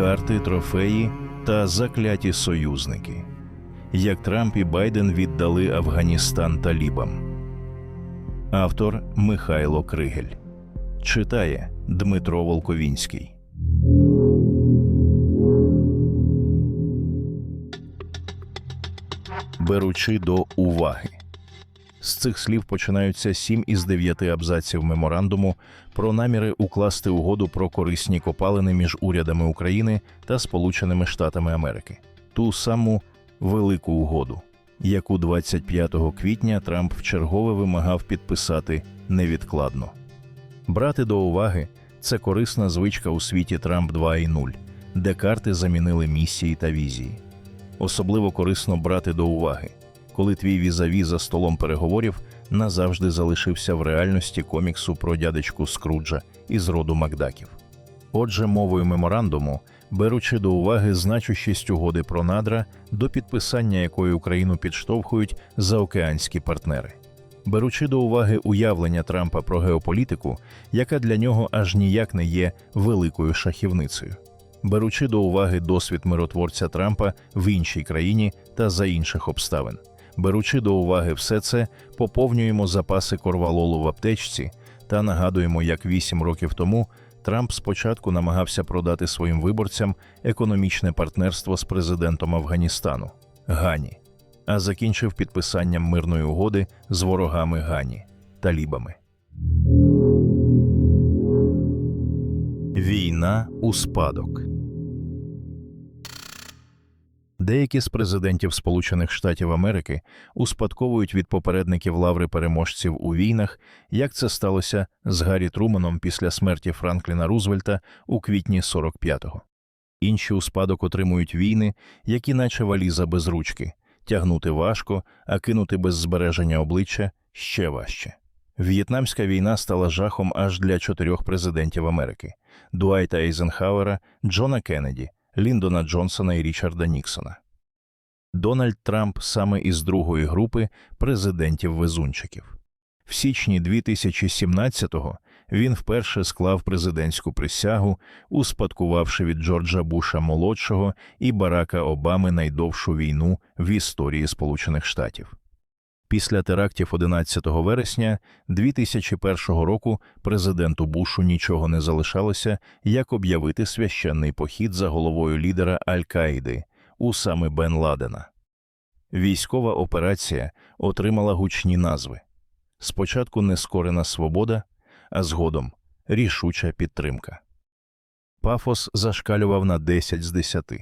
карти, трофеї та закляті союзники. Як Трамп і Байден віддали Афганістан талібам. Автор Михайло Кригель читає Дмитро Волковінський. Беручи до уваги. З цих слів починаються сім із дев'яти абзаців меморандуму про наміри укласти угоду про корисні копалини між урядами України та Сполученими Штатами Америки, ту саму велику угоду, яку 25 квітня Трамп вчергове вимагав підписати невідкладно. Брати до уваги це корисна звичка у світі Трамп 2.0, де карти замінили місії та візії. Особливо корисно брати до уваги, коли твій візаві за столом переговорів назавжди залишився в реальності коміксу про дядечку Скруджа із роду Макдаків. Отже, мовою меморандуму, беручи до уваги значущість угоди про надра, до підписання якої Україну підштовхують заокеанські партнери. Беручи до уваги уявлення Трампа про геополітику, яка для нього аж ніяк не є великою шахівницею. Беручи до уваги досвід миротворця Трампа в іншій країні та за інших обставин. Беручи до уваги все це, поповнюємо запаси корвалолу в аптечці та нагадуємо, як вісім років тому Трамп спочатку намагався продати своїм виборцям економічне партнерство з президентом Афганістану Гані, а закінчив підписанням мирної угоди з ворогами Гані талібами. Війна у спадок. Деякі з президентів Сполучених Штатів Америки успадковують від попередників лаври переможців у війнах, як це сталося з Гаррі Труманом після смерті Франкліна Рузвельта у квітні 45-го. Інші у спадок отримують війни, які наче валіза без ручки, тягнути важко, а кинути без збереження обличчя ще важче. В'єтнамська війна стала жахом аж для чотирьох президентів Америки: Дуайта Ейзенхауера, Джона Кеннеді, Ліндона Джонсона і Річарда Ніксона. Дональд Трамп саме із другої групи президентів-везунчиків. В січні 2017-го він вперше склав президентську присягу, успадкувавши від Джорджа Буша молодшого і Барака Обами найдовшу війну в історії Сполучених Штатів. Після терактів 11 вересня 2001 року президенту Бушу нічого не залишалося, як об'явити священний похід за головою лідера Аль-Каїди Усами Бен Ладена. Військова операція отримала гучні назви. Спочатку нескорена свобода, а згодом рішуча підтримка. Пафос зашкалював на 10 з 10.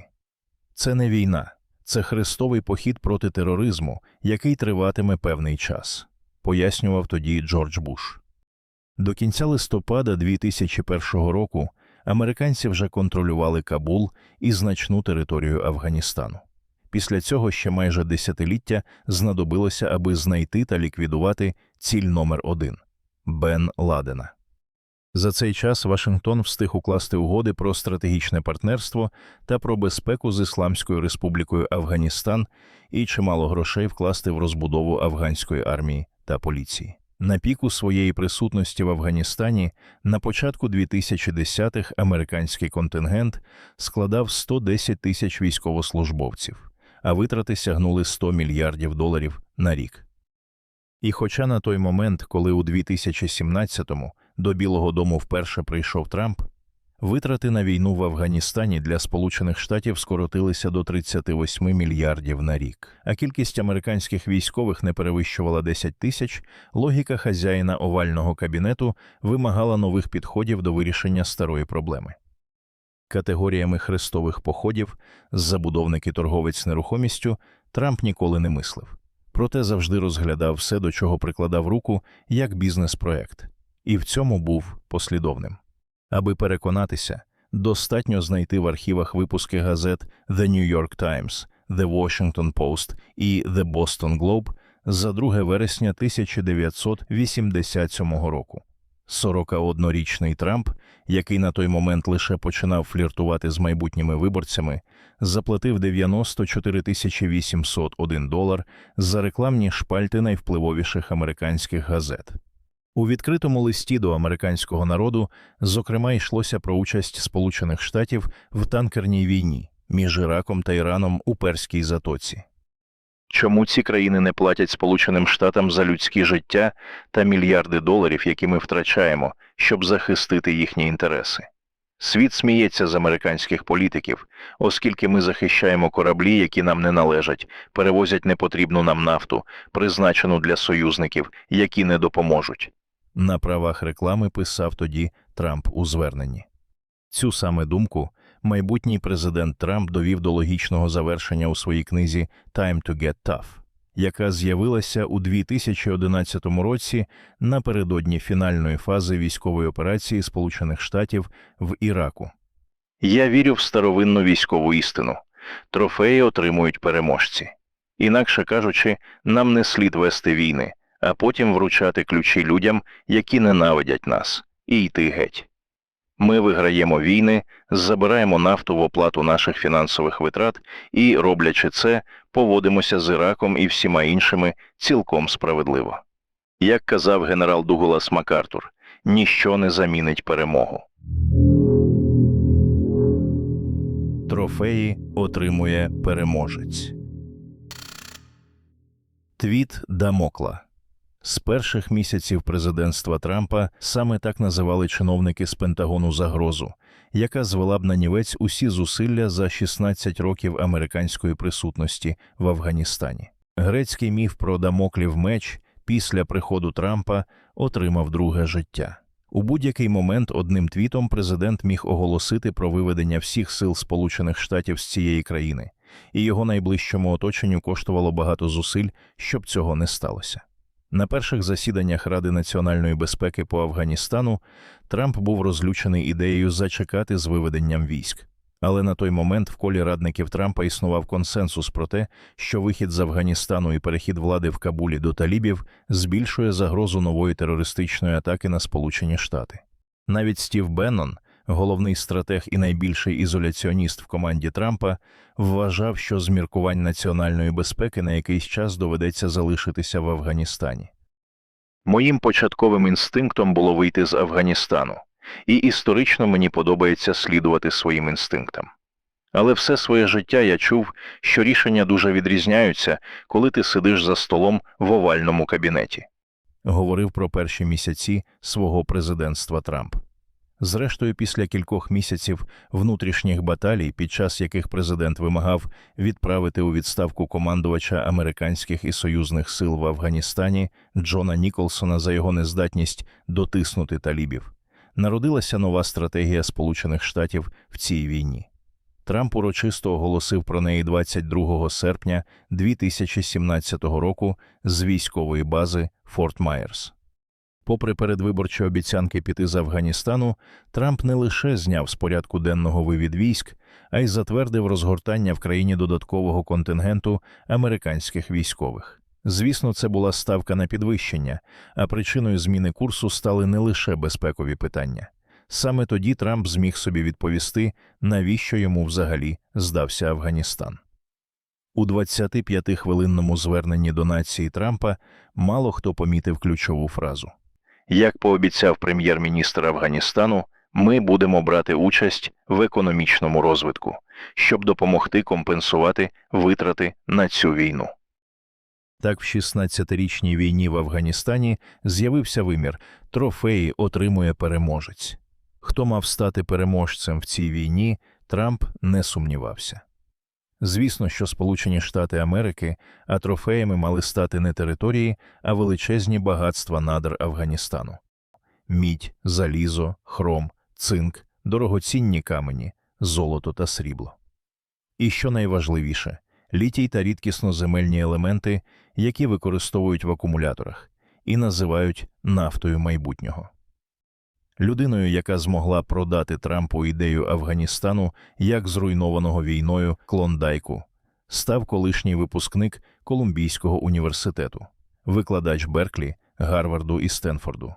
Це не війна. Це хрестовий похід проти тероризму, який триватиме певний час, пояснював тоді Джордж Буш. До кінця листопада 2001 року американці вже контролювали Кабул і значну територію Афганістану. Після цього ще майже десятиліття знадобилося, аби знайти та ліквідувати ціль номер один Бен Ладена. За цей час Вашингтон встиг укласти угоди про стратегічне партнерство та про безпеку з Ісламською Республікою Афганістан і чимало грошей вкласти в розбудову афганської армії та поліції. На піку своєї присутності в Афганістані на початку 2010-х американський контингент складав 110 тисяч військовослужбовців, а витрати сягнули 100 мільярдів доларів на рік. І хоча на той момент, коли у 2017-му до Білого Дому вперше прийшов Трамп, витрати на війну в Афганістані для Сполучених Штатів скоротилися до 38 мільярдів на рік, а кількість американських військових не перевищувала 10 тисяч, логіка хазяїна овального кабінету вимагала нових підходів до вирішення старої проблеми. Категоріями хрестових походів з забудовники торговець нерухомістю Трамп ніколи не мислив, проте завжди розглядав все, до чого прикладав руку, як бізнес-проект і в цьому був послідовним. Аби переконатися, достатньо знайти в архівах випуски газет The New York Times, The Washington Post і The Boston Globe за 2 вересня 1987 року. 41-річний Трамп, який на той момент лише починав фліртувати з майбутніми виборцями, заплатив 94 801 долар за рекламні шпальти найвпливовіших американських газет. У відкритому листі до американського народу, зокрема, йшлося про участь Сполучених Штатів в танкерній війні між Іраком та Іраном у Перській затоці. Чому ці країни не платять Сполученим Штатам за людські життя та мільярди доларів, які ми втрачаємо, щоб захистити їхні інтереси? Світ сміється з американських політиків, оскільки ми захищаємо кораблі, які нам не належать, перевозять непотрібну нам нафту, призначену для союзників, які не допоможуть. На правах реклами писав тоді Трамп у зверненні. Цю саме думку майбутній президент Трамп довів до логічного завершення у своїй книзі «Time to get tough», яка з'явилася у 2011 році напередодні фінальної фази військової операції Сполучених Штатів в Іраку. Я вірю в старовинну військову істину. Трофеї отримують переможці. Інакше кажучи, нам не слід вести війни, а потім вручати ключі людям, які ненавидять нас, і йти геть. Ми виграємо війни, забираємо нафту в оплату наших фінансових витрат і, роблячи це, поводимося з Іраком і всіма іншими цілком справедливо. Як казав генерал Дуглас Макартур, ніщо не замінить перемогу. Трофеї отримує переможець. Твіт Дамокла з перших місяців президентства Трампа саме так називали чиновники з Пентагону загрозу, яка звела б на нівець усі зусилля за 16 років американської присутності в Афганістані. Грецький міф про Дамоклів меч після приходу Трампа отримав друге життя. У будь-який момент одним твітом президент міг оголосити про виведення всіх сил Сполучених Штатів з цієї країни, і його найближчому оточенню коштувало багато зусиль, щоб цього не сталося. На перших засіданнях Ради національної безпеки по Афганістану Трамп був розлючений ідеєю зачекати з виведенням військ. Але на той момент в колі радників Трампа існував консенсус про те, що вихід з Афганістану і перехід влади в Кабулі до талібів збільшує загрозу нової терористичної атаки на Сполучені Штати. Навіть Стів Беннон, головний стратег і найбільший ізоляціоніст в команді Трампа, вважав, що з міркувань національної безпеки на якийсь час доведеться залишитися в Афганістані. Моїм початковим інстинктом було вийти з Афганістану, і історично мені подобається слідувати своїм інстинктам. Але все своє життя я чув, що рішення дуже відрізняються, коли ти сидиш за столом в овальному кабінеті. Говорив про перші місяці свого президентства Трамп. Зрештою, після кількох місяців внутрішніх баталій, під час яких президент вимагав відправити у відставку командувача американських і союзних сил в Афганістані Джона Ніколсона за його нездатність дотиснути талібів, народилася нова стратегія Сполучених Штатів в цій війні. Трамп урочисто оголосив про неї 22 серпня 2017 року з військової бази Форт Майерс. Попри передвиборчі обіцянки піти з Афганістану, Трамп не лише зняв з порядку денного вивід військ, а й затвердив розгортання в країні додаткового контингенту американських військових. Звісно, це була ставка на підвищення, а причиною зміни курсу стали не лише безпекові питання. Саме тоді Трамп зміг собі відповісти, навіщо йому взагалі здався Афганістан. У 25-хвилинному зверненні до нації Трампа мало хто помітив ключову фразу. Як пообіцяв прем'єр-міністр Афганістану, ми будемо брати участь в економічному розвитку, щоб допомогти компенсувати витрати на цю війну. Так, в 16-річній війні в Афганістані з'явився вимір трофеї отримує переможець. Хто мав стати переможцем в цій війні, Трамп не сумнівався. Звісно, що Сполучені Штати Америки, а трофеями мали стати не території, а величезні багатства надр Афганістану: мідь, залізо, хром, цинк, дорогоцінні камені, золото та срібло. І що найважливіше, літій та рідкісноземельні елементи, які використовують в акумуляторах і називають нафтою майбутнього. Людиною, яка змогла продати Трампу ідею Афганістану як зруйнованого війною клондайку, став колишній випускник Колумбійського університету, викладач Берклі, Гарварду і Стенфорду,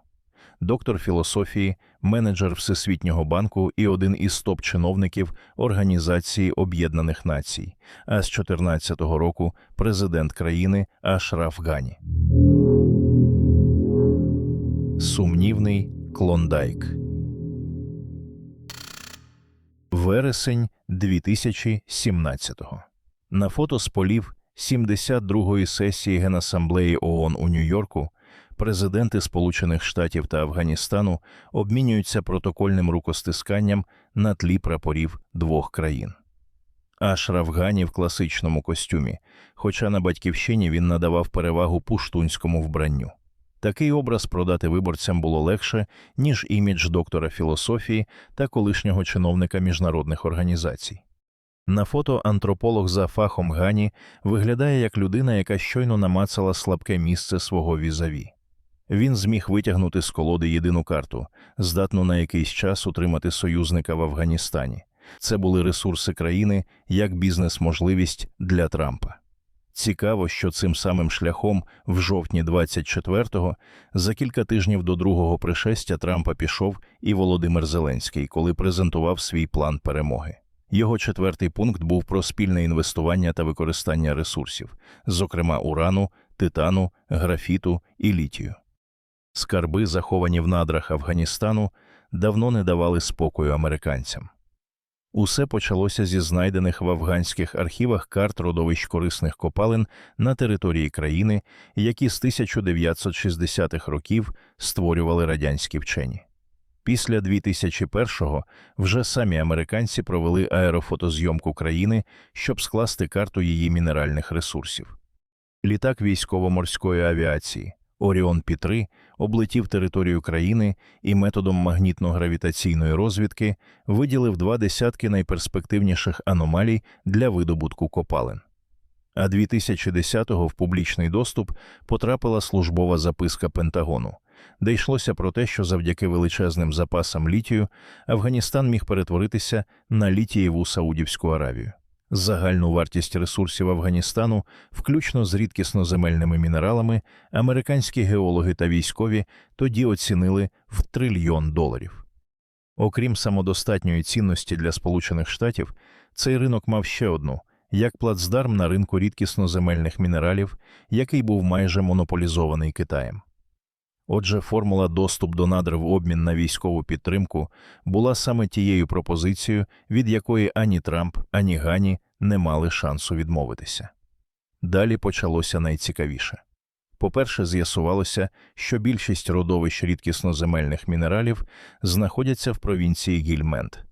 доктор філософії, менеджер Всесвітнього банку і один із топ-чиновників Організації Об'єднаних Націй, а з 2014 року президент країни Ашраф Гані. Сумнівний Клондайк. Вересень 2017-го. На фото з полів 72-ї сесії Генасамблеї ООН у Нью-Йорку президенти Сполучених Штатів та Афганістану обмінюються протокольним рукостисканням на тлі прапорів двох країн. Ашраф Гані в класичному костюмі, хоча на батьківщині він надавав перевагу пуштунському вбранню. Такий образ продати виборцям було легше, ніж імідж доктора філософії та колишнього чиновника міжнародних організацій. На фото антрополог за фахом Гані виглядає як людина, яка щойно намацала слабке місце свого візаві. Він зміг витягнути з колоди єдину карту, здатну на якийсь час утримати союзника в Афганістані. Це були ресурси країни як бізнес-можливість для Трампа. Цікаво, що цим самим шляхом в жовтні 24-го, за кілька тижнів до другого пришестя Трампа пішов і Володимир Зеленський, коли презентував свій план перемоги. Його четвертий пункт був про спільне інвестування та використання ресурсів, зокрема урану, титану, графіту і літію. Скарби, заховані в надрах Афганістану, давно не давали спокою американцям. Усе почалося зі знайдених в афганських архівах карт родовищ корисних копалин на території країни, які з 1960-х років створювали радянські вчені. Після 2001-го вже самі американці провели аерофотозйомку країни, щоб скласти карту її мінеральних ресурсів. Літак військово-морської авіації Оріон Пі-3 облетів територію країни і методом магнітно-гравітаційної розвідки виділив два десятки найперспективніших аномалій для видобутку копалин. А 2010-го в публічний доступ потрапила службова записка Пентагону, де йшлося про те, що завдяки величезним запасам літію Афганістан міг перетворитися на літієву Саудівську Аравію. Загальну вартість ресурсів Афганістану, включно з рідкісноземельними мінералами, американські геологи та військові тоді оцінили в трильйон доларів. Окрім самодостатньої цінності для Сполучених Штатів, цей ринок мав ще одну як плацдарм на ринку рідкісноземельних мінералів, який був майже монополізований Китаєм. Отже, формула доступ до надр в обмін на військову підтримку була саме тією пропозицією, від якої ані Трамп, ані Гані не мали шансу відмовитися. Далі почалося найцікавіше. По-перше, з'ясувалося, що більшість родовищ рідкісноземельних мінералів знаходяться в провінції Гільмент,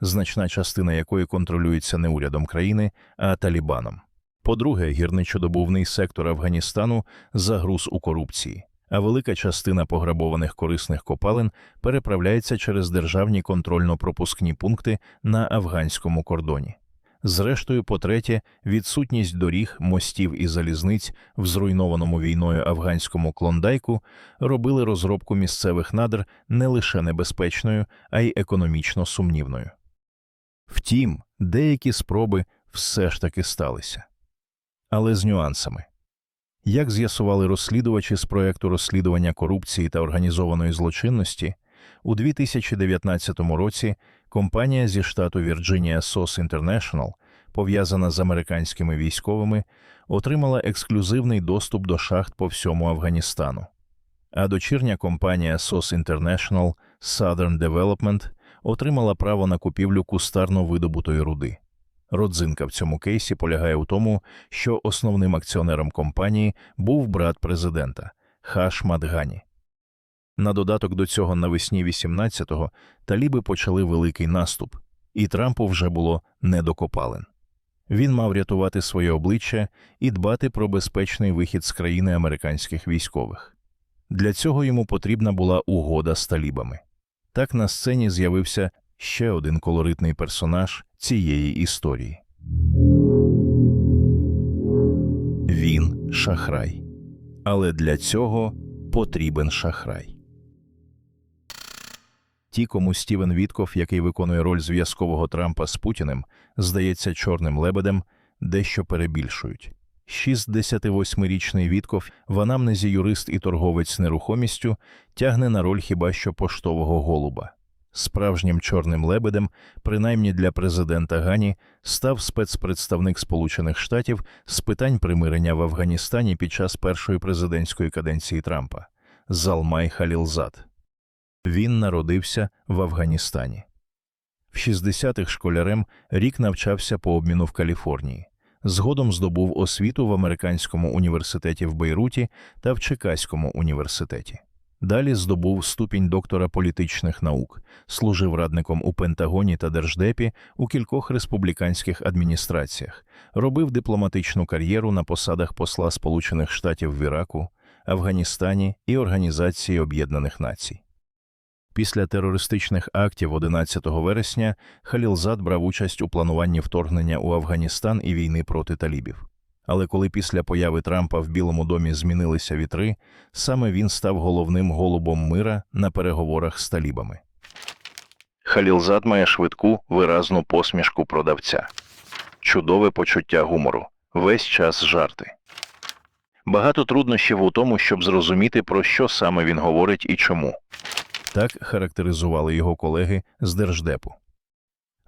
значна частина якої контролюється не урядом країни, а Талібаном. По-друге, гірничодобувний сектор Афганістану загруз у корупції а велика частина пограбованих корисних копалин переправляється через державні контрольно-пропускні пункти на афганському кордоні. Зрештою, по третє, відсутність доріг, мостів і залізниць в зруйнованому війною афганському клондайку робили розробку місцевих надр не лише небезпечною, а й економічно сумнівною. Втім, деякі спроби все ж таки сталися, але з нюансами. Як з'ясували розслідувачі з проєкту розслідування корупції та організованої злочинності, у 2019 році компанія зі штату Вірджинія SOS International, пов'язана з американськими військовими, отримала ексклюзивний доступ до шахт по всьому Афганістану. А дочірня компанія SOS International Southern Development отримала право на купівлю кустарно видобутої руди. Родзинка в цьому кейсі полягає у тому, що основним акціонером компанії був брат президента Хаш Мадгані. На додаток до цього навесні 18-го таліби почали великий наступ, і Трампу вже було не до копалин. Він мав рятувати своє обличчя і дбати про безпечний вихід з країни американських військових. Для цього йому потрібна була угода з талібами. Так на сцені з'явився ще один колоритний персонаж цієї історії. Він шахрай. Але для цього потрібен шахрай. Ті, кому Стівен Вітков, який виконує роль зв'язкового Трампа з Путіним, здається чорним лебедем, дещо перебільшують. 68-річний Вітков, в анамнезі юрист і торговець нерухомістю, тягне на роль хіба що поштового голуба. Справжнім чорним лебедем, принаймні для президента Гані, став спецпредставник Сполучених Штатів з питань примирення в Афганістані під час першої президентської каденції Трампа. Залмай Халілзад. Він народився в Афганістані. В 60-х школярем рік навчався по обміну в Каліфорнії. Згодом здобув освіту в Американському університеті в Бейруті та в Чикаському університеті. Далі здобув ступінь доктора політичних наук, служив радником у Пентагоні та Держдепі у кількох республіканських адміністраціях, робив дипломатичну кар'єру на посадах посла Сполучених Штатів в Іраку, Афганістані і Організації Об'єднаних Націй. Після терористичних актів 11 вересня Халілзад брав участь у плануванні вторгнення у Афганістан і війни проти талібів. Але коли після появи Трампа в Білому домі змінилися вітри, саме він став головним голубом мира на переговорах з талібами. Халілзад має швидку, виразну посмішку продавця, чудове почуття гумору, весь час жарти. Багато труднощів у тому, щоб зрозуміти, про що саме він говорить і чому. Так характеризували його колеги з Держдепу.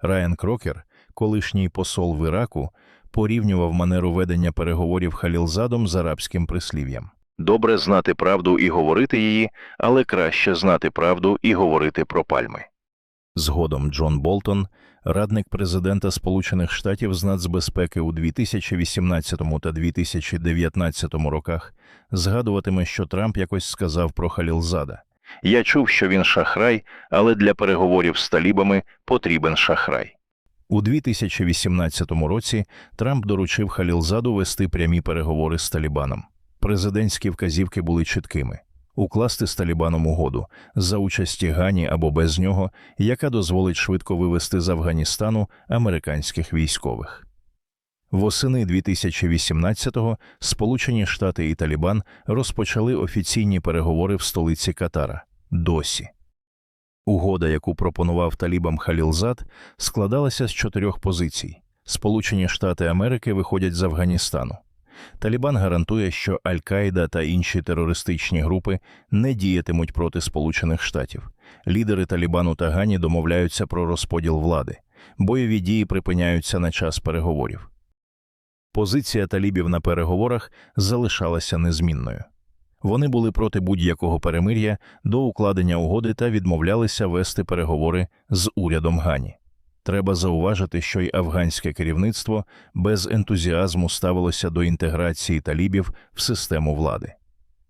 Райан Крокер, колишній посол в Іраку, порівнював манеру ведення переговорів Халілзадом з арабським прислів'ям. Добре знати правду і говорити її, але краще знати правду і говорити про пальми. Згодом Джон Болтон, радник президента Сполучених Штатів з нацбезпеки у 2018 та 2019 роках, згадуватиме, що Трамп якось сказав про Халілзада. Я чув, що він шахрай, але для переговорів з талібами потрібен шахрай. У 2018 році Трамп доручив Халілзаду вести прямі переговори з Талібаном. Президентські вказівки були чіткими укласти з Талібаном угоду за участі Гані або без нього, яка дозволить швидко вивести з Афганістану американських військових. Восени 2018-го Сполучені Штати і Талібан розпочали офіційні переговори в столиці Катара досі. Угода, яку пропонував талібам Халілзад, складалася з чотирьох позицій. Сполучені Штати Америки виходять з Афганістану. Талібан гарантує, що Аль-Каїда та інші терористичні групи не діятимуть проти Сполучених Штатів. Лідери Талібану та Гані домовляються про розподіл влади. Бойові дії припиняються на час переговорів. Позиція талібів на переговорах залишалася незмінною. Вони були проти будь-якого перемир'я до укладення угоди та відмовлялися вести переговори з урядом Гані. Треба зауважити, що й афганське керівництво без ентузіазму ставилося до інтеграції талібів в систему влади.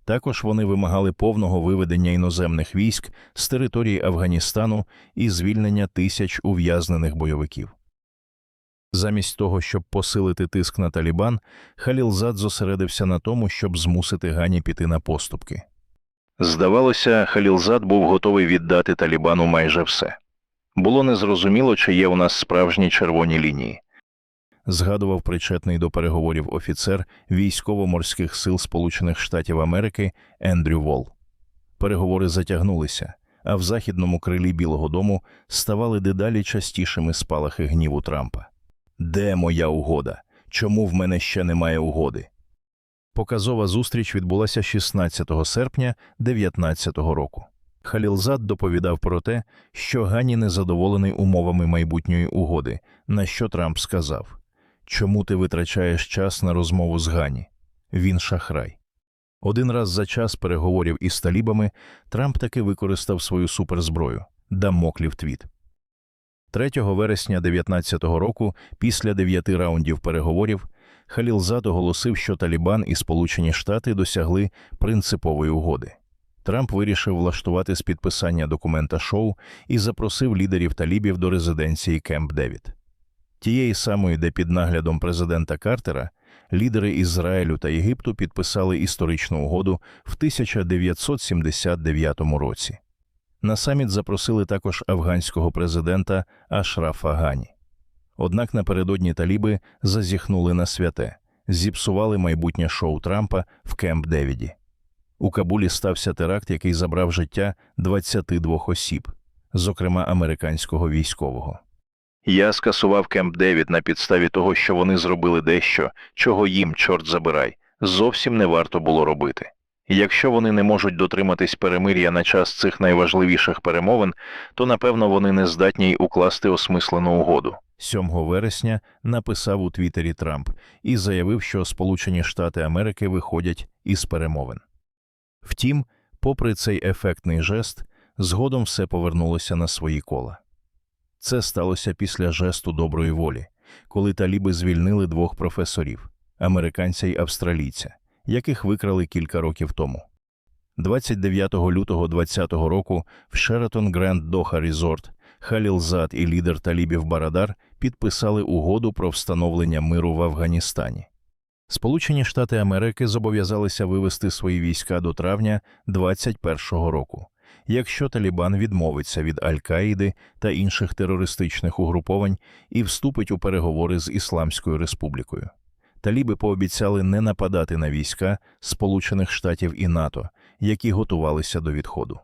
Також вони вимагали повного виведення іноземних військ з території Афганістану і звільнення тисяч ув'язнених бойовиків. Замість того, щоб посилити тиск на Талібан, Халілзад зосередився на тому, щоб змусити Гані піти на поступки. Здавалося, Халілзад був готовий віддати Талібану майже все. Було незрозуміло, чи є у нас справжні червоні лінії. Згадував причетний до переговорів офіцер військово-морських сил Сполучених Штатів Америки Ендрю Вол. Переговори затягнулися, а в західному крилі Білого Дому ставали дедалі частішими спалахи гніву Трампа. Де моя угода? Чому в мене ще немає угоди? Показова зустріч відбулася 16 серпня 2019 року. Халілзад доповідав про те, що Гані незадоволений умовами майбутньої угоди, на що Трамп сказав Чому ти витрачаєш час на розмову з Гані? Він шахрай. Один раз за час переговорів із талібами Трамп таки використав свою суперзброю Дамоклів твіт. 3 вересня 2019 року, після дев'яти раундів переговорів, Халілзад оголосив, що Талібан і Сполучені Штати досягли принципової угоди. Трамп вирішив влаштувати з підписання документа шоу і запросив лідерів талібів до резиденції Кемп Девід. Тієї самої, де під наглядом президента Картера лідери Ізраїлю та Єгипту підписали історичну угоду в 1979 році. На саміт запросили також афганського президента Ашрафа Гані. Однак напередодні таліби зазіхнули на святе, зіпсували майбутнє шоу Трампа в Кемп Девіді. У Кабулі стався теракт, який забрав життя 22 осіб, зокрема американського військового. Я скасував Кемп Девід на підставі того, що вони зробили дещо, чого їм, чорт забирай, зовсім не варто було робити. Якщо вони не можуть дотриматись перемир'я на час цих найважливіших перемовин, то напевно вони не здатні й укласти осмислену угоду. 7 вересня написав у Твіттері Трамп і заявив, що Сполучені Штати Америки виходять із перемовин. Втім, Попри цей ефектний жест, згодом все повернулося на свої кола. Це сталося після жесту доброї волі, коли таліби звільнили двох професорів американця й австралійця, яких викрали кілька років тому. 29 лютого 2020 року в Шератон Гранд Доха Різорт Халілзад і лідер талібів Барадар підписали угоду про встановлення миру в Афганістані. Сполучені Штати Америки зобов'язалися вивести свої війська до травня 2021 року, якщо Талібан відмовиться від Аль-Каїди та інших терористичних угруповань і вступить у переговори з Ісламською Республікою. Таліби пообіцяли не нападати на війська Сполучених Штатів і НАТО, які готувалися до відходу.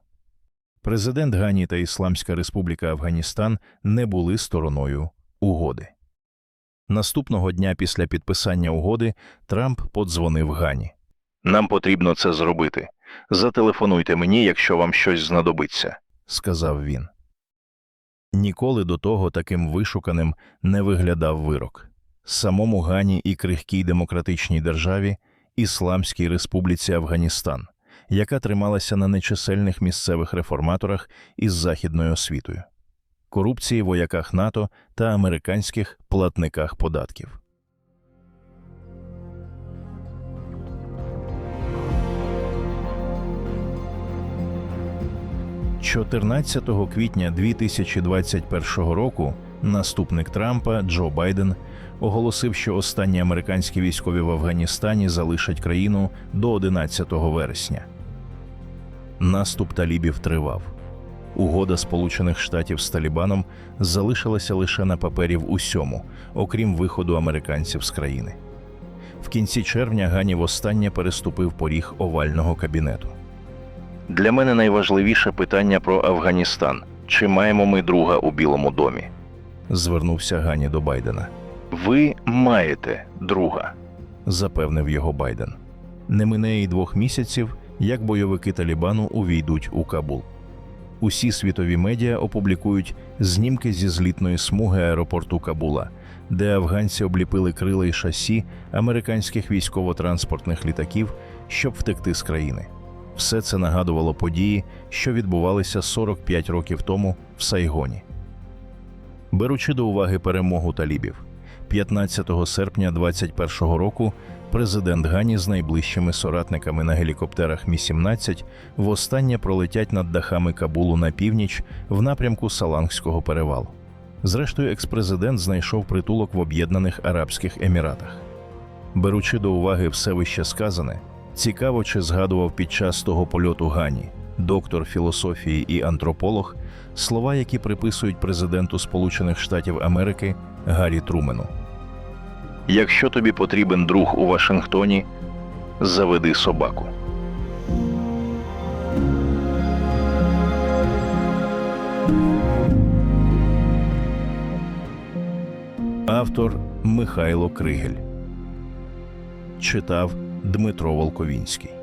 Президент Гані та Ісламська Республіка Афганістан не були стороною угоди. Наступного дня після підписання угоди Трамп подзвонив Гані. Нам потрібно це зробити. Зателефонуйте мені, якщо вам щось знадобиться, сказав він. Ніколи до того таким вишуканим не виглядав вирок. Самому Гані і крихкій демократичній державі Ісламській Республіці Афганістан, яка трималася на нечисельних місцевих реформаторах із західною освітою, корупції вояках НАТО та американських платниках податків. 14 квітня 2021 року наступник Трампа Джо Байден оголосив, що останні американські військові в Афганістані залишать країну до 11 вересня. Наступ талібів тривав. Угода Сполучених Штатів з Талібаном залишилася лише на папері в усьому, окрім виходу американців з країни. В кінці червня Гані востаннє переступив поріг овального кабінету. Для мене найважливіше питання про Афганістан. Чи маємо ми друга у Білому домі? звернувся Гані до Байдена. Ви маєте друга, запевнив його Байден. Не мине й двох місяців, як бойовики Талібану увійдуть у Кабул. Усі світові медіа опублікують знімки зі злітної смуги аеропорту Кабула, де афганці обліпили крила й шасі американських військово-транспортних літаків, щоб втекти з країни. Все це нагадувало події, що відбувалися 45 років тому в Сайгоні. Беручи до уваги перемогу талібів, 15 серпня 2021 року президент Гані з найближчими соратниками на гелікоптерах Мі-17 востаннє пролетять над дахами Кабулу на північ в напрямку Салангського перевалу. Зрештою, експрезидент знайшов притулок в Об'єднаних Арабських Еміратах. Беручи до уваги все вище сказане, цікаво, чи згадував під час того польоту Гані, доктор філософії і антрополог, слова, які приписують президенту Сполучених Штатів Америки Гаррі Трумену. Якщо тобі потрібен друг у Вашингтоні, заведи собаку. Автор Михайло Кригель читав Дмитро Волковінський.